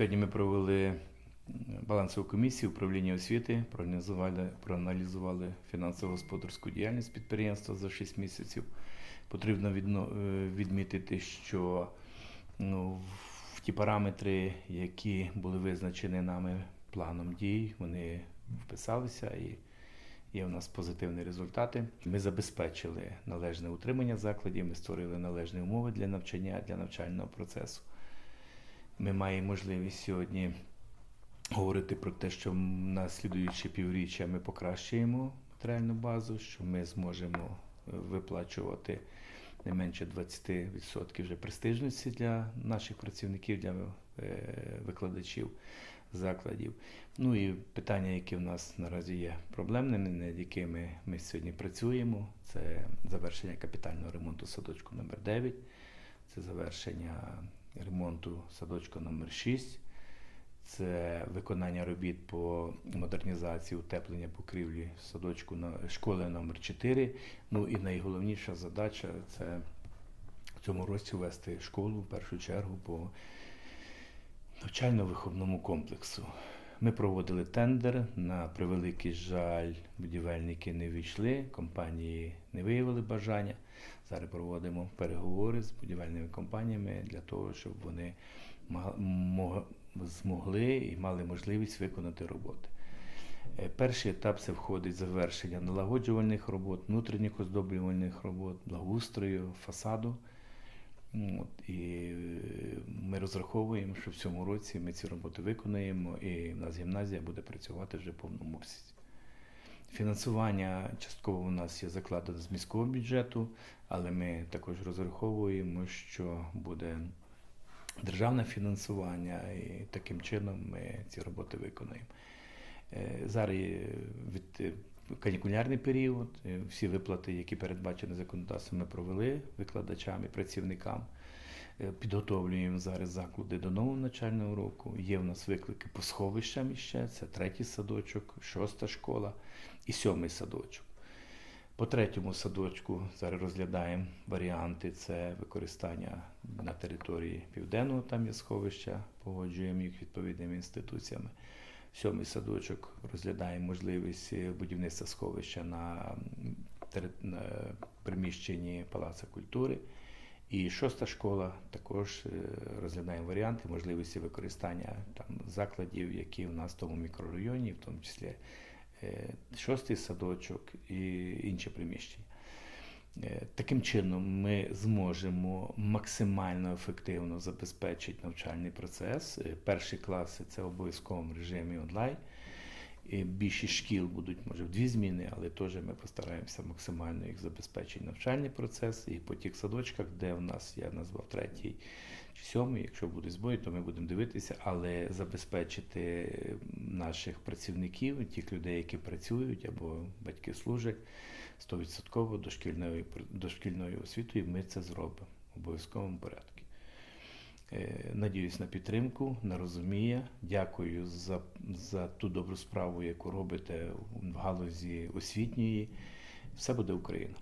Сьогодні ми провели балансову комісію управління освіти, проаналізували, проаналізували фінансово-господарську діяльність підприємства за 6 місяців. Потрібно е, відмітити, що ну, ті параметри, які були визначені нами планом дій, вони вписалися і є у нас позитивні результати. Ми забезпечили належне утримання закладів, ми створили належні умови для навчання, для навчального процесу. Ми маємо можливість сьогодні говорити про те, що на слідуючі півріччя ми покращуємо матеріальну базу, що ми зможемо е, виплачувати не менше 20% вже престижності для наших працівників, для е, викладачів закладів. Ну і питання, які в нас наразі є проблемними, над якими ми сьогодні працюємо, це завершення капітального ремонту садочку номер 9 це завершення ремонту садочка номер 6 це виконання робіт по модернізації, утеплення покрівлі садочку школи номер 4 Ну і найголовніша задача це в цьому році вести школу в першу чергу по навчально-виховному комплексу. Ми проводили тендер. На превеликий жаль, будівельники не війшли, компанії не виявили бажання. Зараз проводимо переговори з будівельними компаніями для того, щоб вони змогли і мали можливість виконати роботи. Е, Перший етап це входить завершення налагоджувальних робот, внутрішніх оздоблювальних робот, благоустрою, фасаду. От, і ми розраховуємо, що в цьому році ми ці роботи виконаємо, і в нас гімназія буде працювати вже в повному обсязі. Фінансування частково у нас є закладено з міського бюджету, але ми також розраховуємо, що буде державне фінансування, і таким чином ми ці роботи виконаємо. Е, Зараз від е, канікулярний період. е, Всі виплати, які передбачені законодавством, ми провели викладачам і працівникам. Е, Підготовлюємо зараз заклади до нового навчального року. Є в нас виклики по сховищам іще. Це третій садочок, шоста школа і сьомий садочок. По третьому садочку зараз розглядаємо варіанти. Це використання на території південного, там є сховища, погоджуємо їх відповідними інституціями. Сьомий садочок розглядаємо можливість е, будівництва сховища на, на приміщенні Палацу культури. І шоста школа також е, розглядаємо варіанти можливості використання там закладів, які в нас в тому мікрорайоні, в тому числі е, шостий садочок і інші приміщення. Е, Таким чином ми зможемо максимально ефективно забезпечити навчальний процес. Перші класи це в обов'язковому режимі онлайн. І шкіл будуть, може, в дві зміни, але теж ми постараємося максимально їх забезпечити навчальний процес. І по тих садочках, де в нас я назвав третій чи сьомий, якщо будуть збої, то ми будемо дивитися, але забезпечити наших працівників, тих людей, які працюють або батьки служать, 100% дошкільною, дошкільною освітою, ми це зробимо в обов'язковому порядку. Е, Надіюсь на підтримку, на розуміння. Дякую за, за ту добру справу, яку робите в галузі освітньої. Все буде Україна.